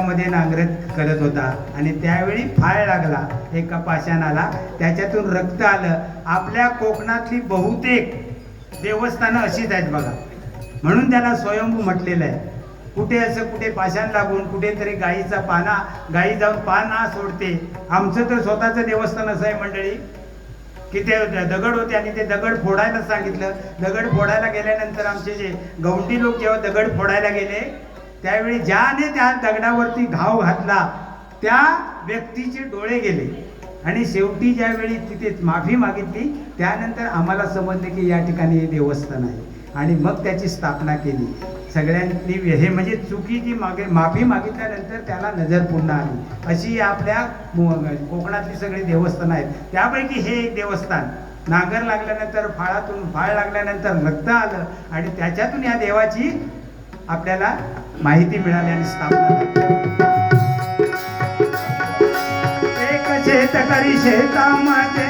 शेतामध्ये नांगरत करत होता. आणि त्यावेळी फाळ लागला. एका पाषाणाला त्याच्यातून रक्त आलं. आपल्या कोकणातली बहुतेक देवस्थानं अशीच आहेत बघा. म्हणून त्याला स्वयंभू म्हटलेलं आहे. कुठे असं कुठे पाषाण लागून कुठेतरी गाईचा पाना गाई जाऊन पाना सोडते. आमचं तर स्वतःचं देवस्थान असं आहे मंडळी. की ते दगड होते आणि ते दगड फोडायला सांगितलं. दगड फोडायला गेल्यानंतर आमचे जे गवंडी लोक जेव्हा दगड फोडायला गेले त्यावेळी ज्याने त्या दगडावरती घाव घातला त्या व्यक्तीचे डोळे गेले. आणि शेवटी ज्यावेळी तिथे माफी मागितली त्यानंतर आम्हाला समजले की या ठिकाणी हे देवस्थान आहे. आणि मग त्याची स्थापना केली. सगळ्यांनी हे म्हणजे चुकीची मागे माफी मागितल्यानंतर त्याला नजर पुन्हा आली. अशी आपल्या कोकणातली सगळी देवस्थानं आहेत. त्यापैकी हे एक देवस्थान. नागर लागल्यानंतर फाळातून फाळ लागल्यानंतर रक्त आलं. आणि त्याच्यातून या देवाची आपल्याला माहिती मिळाली आणि स्थापना झाली. एक शेतकरी शेतामध्ये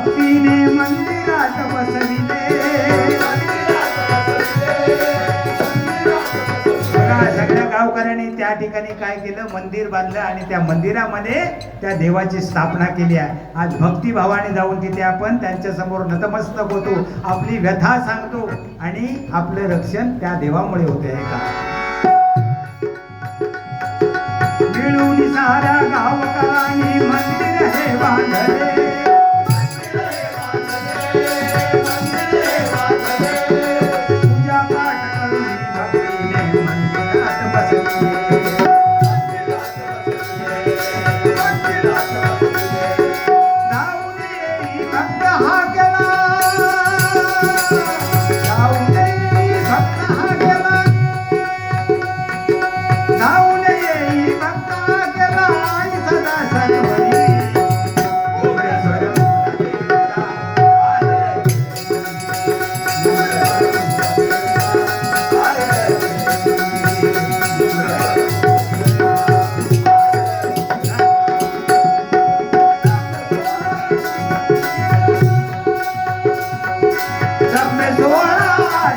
भक्तीने मंदिरात बसविले सगळ्या गावकऱ्यांनी त्या ठिकाणी काय केलं? मंदिर बांधलं आणि त्या मंदिरामध्ये त्या देवाची स्थापना केली आहे. आज भक्तिभावाने जाऊन तिथे आपण त्यांच्यासमोर नतमस्तक होतो. आपली व्यथा सांगतो आणि आपलं रक्षण त्या देवामुळे होते आहे का? मिळून साऱ्या गावकरांनी मंदिर हे बांधले. Thank you.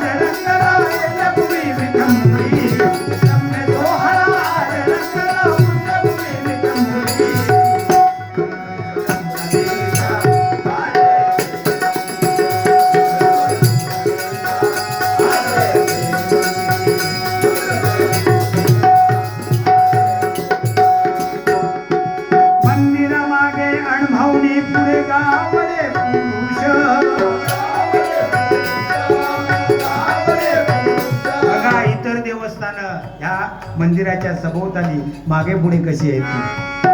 జగంగా मंदिराच्या सभोवताली मागे पुढे कशी आहेत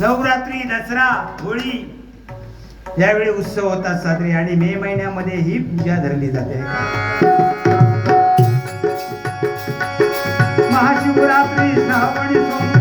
नवरात्री दसरा होळी यावेळी उत्सव होतात साजरे आणि मे महिन्यामध्ये ही पूजा धरली जाते. महाशिवरात्री श्रावणी सोमवार